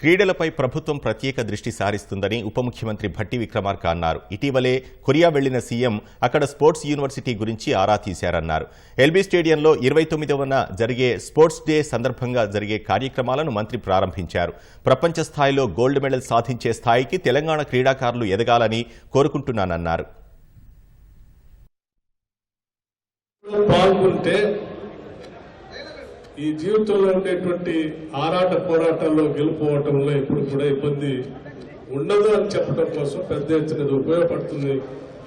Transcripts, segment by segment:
క్రీడలపై ప్రభుత్వం ప్రత్యేక దృష్టి సారిస్తుందని ఉప ముఖ్యమంత్రి భట్టి విక్రమార్క అన్నారు. ఇటీవలే కొరియా వెళ్ళిన సీఎం అక్కడ స్పోర్ట్స్ యూనివర్సిటీ గురించి ఆరా తీశారన్నారు. ఎల్బీ స్టేడియంలో ఇరవై తొమ్మిదవన జరిగే స్పోర్ట్స్ డే సందర్భంగా జరిగే కార్యక్రమాలను మంత్రి ప్రారంభించారు. ప్రపంచ స్థాయిలో గోల్డ్ మెడల్ సాధించే స్థాయికి తెలంగాణ క్రీడాకారులు ఎదగాలని కోరుకుంటున్నానన్నారు. పాల్గొంటే ఈ జీవితంలో ఉండేటువంటి ఆరాట పోరాటాల్లో గెలుపోవటంలో ఎప్పుడు కూడా ఇబ్బంది ఉండదు అని చెప్పడం కోసం పెద్ద ఎత్తున ఉపయోగపడుతుంది.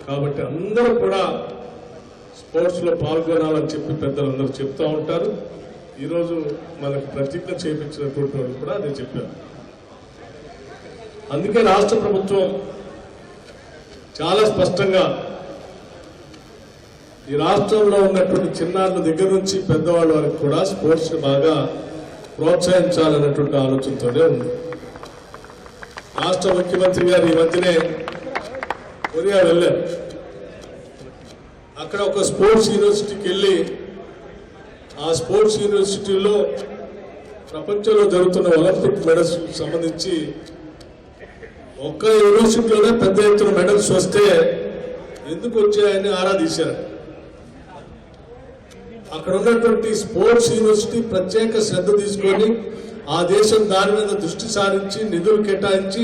కాబట్టి అందరూ కూడా స్పోర్ట్స్లో పాల్గొనాలని చెప్పి పెద్దలందరూ చెప్తా ఉంటారు. ఈరోజు మనకు ప్రతిజ్ఞ చేయించినటువంటి వాళ్ళు కూడా అదే చెప్పారు. అందుకే రాష్ట్ర ప్రభుత్వం చాలా స్పష్టంగా ఈ రాష్ట్రంలో ఉన్నటువంటి చిన్నారుల దగ్గర నుంచి పెద్దవాళ్ళ వరకు కూడా స్పోర్ట్స్ బాగా ప్రోత్సహించాలన్నటువంటి ఆలోచనతోనే ఉంది. రాష్ట్ర ముఖ్యమంత్రి గారు ఈ మధ్యనే కొరియా వెళ్ళారు. అక్కడ ఒక స్పోర్ట్స్ యూనివర్సిటీకి వెళ్ళి ఆ స్పోర్ట్స్ యూనివర్సిటీలో ప్రపంచంలో జరుగుతున్న ఒలింపిక్ మెడల్స్ సంబంధించి ఒక్క యూనివర్సిటీలోనే పెద్ద ఎత్తున మెడల్స్ వస్తే ఎందుకు వచ్చాయని ఆరా తీశారు. అక్కడ ఉన్నటువంటి స్పోర్ట్స్ యూనివర్సిటీ ప్రత్యేక శ్రద్ధ తీసుకొని ఆ దేశం దాని మీద దృష్టి సారించి నిధులు కేటాయించి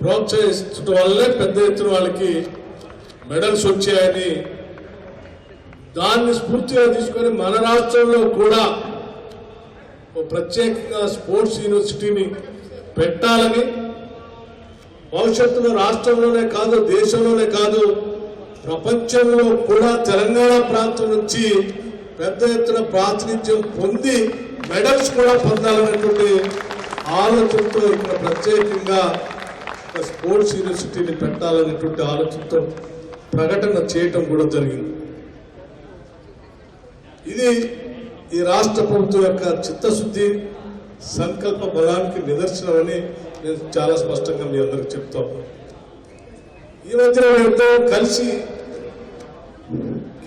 ప్రోత్సహించడం వల్లే పెద్ద ఎత్తున వాళ్ళకి మెడల్స్ వచ్చాయని దాన్ని స్ఫూర్తిగా తీసుకొని మన రాష్ట్రంలో కూడా ప్రత్యేకంగా స్పోర్ట్స్ యూనివర్సిటీని పెట్టాలని భవిష్యత్తులో రాష్ట్రంలోనే కాదు దేశంలోనే కాదు ప్రపంచంలో కూడా తెలంగాణ ప్రాంతం నుంచి పెద్ద ఎత్తున ప్రాతినిధ్యం పొంది మెడల్స్ కూడా పొందాలనేటువంటి ఆలోచనతో ఇక్కడ ప్రత్యేకంగా ఒక స్పోర్ట్స్ యూనివర్సిటీని పెట్టాలనేటువంటి ఆలోచనతో ప్రకటన చేయటం కూడా జరిగింది. ఇది ఈ రాష్ట్ర ప్రభుత్వం యొక్క చిత్తశుద్ధి సంకల్ప బలానికి నిదర్శనమని నేను చాలా స్పష్టంగా మీ అందరికి చెప్తా ఉన్నాను. ఈ మధ్యన కలిసి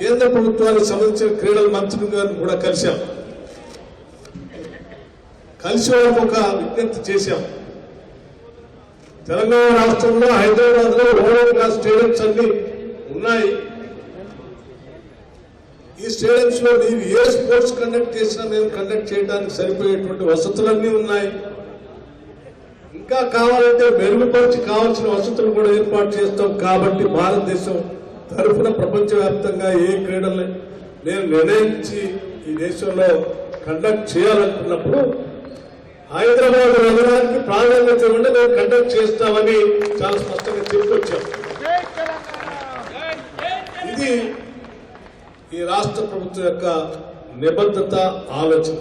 కేంద్ర ప్రభుత్వానికి సంబంధించిన క్రీడల మంత్రులు గారిని కూడా కలిశాం. కలిసి వాళ్ళకు ఒక విజ్ఞప్తి చేశాం. తెలంగాణ రాష్ట్రంలో హైదరాబాద్లో ఓవర్ క్లాస్ స్టేడియంస్ అన్ని ఉన్నాయి. ఈ స్టేడియంస్లో నీవు ఏ స్పోర్ట్స్ కండక్ట్ చేసినా మేము కండక్ట్ చేయడానికి సరిపోయేటువంటి వసతులన్నీ ఉన్నాయి. ఇంకా కావాలంటే మెరుగుపరిచి కావాల్సిన వసతులు కూడా ఏర్పాటు చేస్తాం. కాబట్టి భారతదేశం తరఫున ప్రపంచవ్యాప్తంగా ఏ క్రీడల్ని నేను నిర్ణయించి ఈ దేశంలో కండక్ట్ చేయాలనుకున్నప్పుడు హైదరాబాద్ నగరానికి ప్రాధాన్యత ఇవ్వండి మేము కండక్ట్ చేస్తామని చాలా స్పష్టంగా చెప్పుకొచ్చాం. ఇది ఈ రాష్ట్ర ప్రభుత్వం యొక్క నిబద్ధత ఆలోచన.